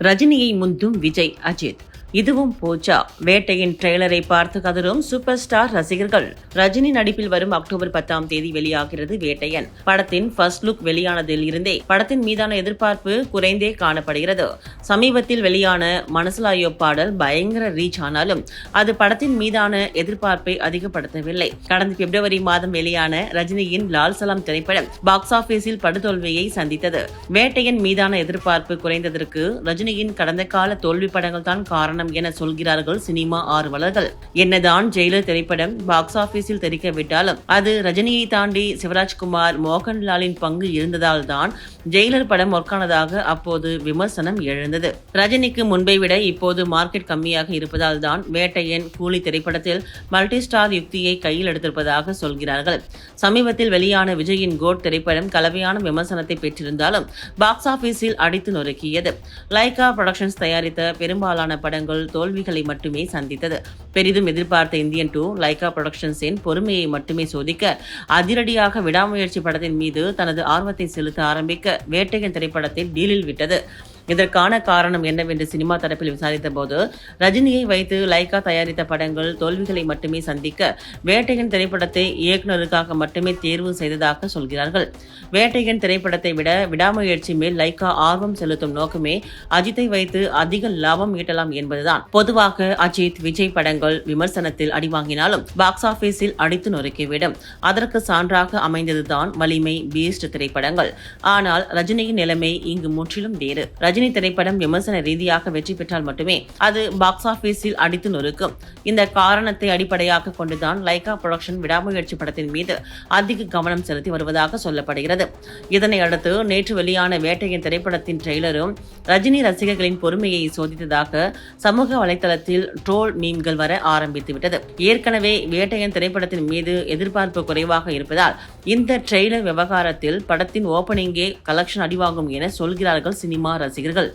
ரஜினியை முந்தும் விஜய் அஜித் இதுவும் போச்சா? வேட்டையின் ட்ரெய்லரை பார்த்து கதரும் சூப்பர் ஸ்டார் ரசிகர்கள். ரஜினி நடிப்பில் வரும் அக்டோபர் பத்தாம் தேதி வெளியாகிறது வேட்டையன். படத்தின் ஃபர்ஸ்ட் லுக் வெளியானதில் இருந்தே படத்தின் மீதான எதிர்பார்ப்பு குறைந்தே காணப்படுகிறது. சமீபத்தில் வெளியான மனசுலாயோ பாடல் பயங்கர ரீச் ஆனாலும் அது படத்தின் மீதான எதிர்பார்ப்பை அதிகப்படுத்தவில்லை. கடந்த பிப்ரவரி மாதம் வெளியான ரஜினியின் லால் சலாம் திரைப்படம் பாக்ஸ் ஆபீஸில் படுதோல்வியை சந்தித்தது. வேட்டையன் மீதான எதிர்பார்ப்பு குறைந்ததற்கு ரஜினியின் கடந்த கால தோல்வி படங்கள் தான் காரணம். என சொல்கிறார்கள் சினிமா ஆர்வலர்கள். என்னதான் ஜெயிலர் திரைப்படம் பாக்ஸ் ஆபீஸில் தெரிக்கவிட்டாலும் அது ரஜினியை தாண்டி சிவராஜ்குமார் மோகன்லாலின் பங்கு இருந்ததால் தான் ஜெயிலர் படம் ஒர்க்கானதாக அப்போது விமர்சனம் எழுந்தது. ரஜினிக்கு முன்பை விட இப்போது மார்க்கெட் கம்மியாக இருப்பதால் தான் வேட்டையன் கூலி திரைப்படத்தில் மல்டி ஸ்டார் யுக்தியை கையில் எடுத்திருப்பதாக சொல்கிறார்கள். சமீபத்தில் வெளியான விஜயின் கோட் திரைப்படம் கலவையான விமர்சனத்தை பெற்றிருந்தாலும் பாக்ஸ் ஆபீஸில் அடித்து நொறுக்கியது. லைகா புரொடக்ஷன்ஸ் தயாரித்த பெரும்பாலான படங்கள் தோல்விகளை மட்டுமே சந்தித்தது. பெரிதும் எதிர்பார்த்த இந்தியன் டூ லைகா புரொடக்ஷன்ஸின் பொறுமையை மட்டுமே சோதிக்க அதிரடியாக விடாமுயற்சி படத்தின் மீது தனது ஆர்வத்தை செலுத்த ஆரம்பிக்க வேட்டையன் திரைப்படத்தை டீலில் விட்டது. இதற்கான காரணம் என்னவென்று சினிமா தரப்பில் விசாரித்த போது ரஜினியை வைத்து லைகா தயாரித்த படங்கள் தோல்விகளை மட்டுமே சந்திக்க வேட்டையன் திரைப்படத்தை இயக்குனருக்காக மட்டுமே தேர்வு செய்ததாக சொல்கிறார்கள். வேட்டையன் திரைப்படத்தை விட விடாமுயற்சி மேல் லைகா ஆர்வம் செலுத்தும் நோக்கமே அஜித்தை வைத்து அதிக லாபம் ஈட்டலாம் என்பதுதான். பொதுவாக அஜித் விஜய் படங்கள் விமர்சனத்தில் அடிவாங்கினாலும் பாக்ஸ் ஆபீஸில் அடித்து நொறுக்கிவிடும். அதற்கு சான்றாக அமைந்ததுதான் வலிமை பீஸ்ட் திரைப்படங்கள். ஆனால் ரஜினியின் நிலைமை இங்கு முற்றிலும் வேறு. ரஜினி திரைப்படம் விமர்சன ரீதியாக வெற்றி பெற்றால் மட்டுமே அது பாக்ஸ் ஆபீஸில் அடித்து நொறுக்கும். இந்த காரணத்தை அடிப்படையாக கொண்டுதான் லைகா புரொடக்ஷன் விடாமுயற்சி படத்தின் மீது அதிக கவனம் செலுத்தி வருவதாக சொல்லப்படுகிறது. இதனை அடுத்து நேற்று வெளியான வேட்டையன் திரைப்படத்தின் ட்ரெய்லரும் ரஜினி ரசிகர்களின் பொறுமையை சோதித்ததாக சமூக வலைதளத்தில் ட்ரோல் மீம்கள் வர ஆரம்பித்து விட்டது. ஏற்கனவே வேட்டையன் திரைப்படத்தின் மீது எதிர்பார்ப்பு குறைவாக இருப்பதால் இந்த ட்ரெய்லர் விவகாரத்தில் படத்தின் ஓபனிங்கே கலெக்ஷன் அடிவாகும் என சொல்கிறார்கள் சினிமா ரசிகர்கள்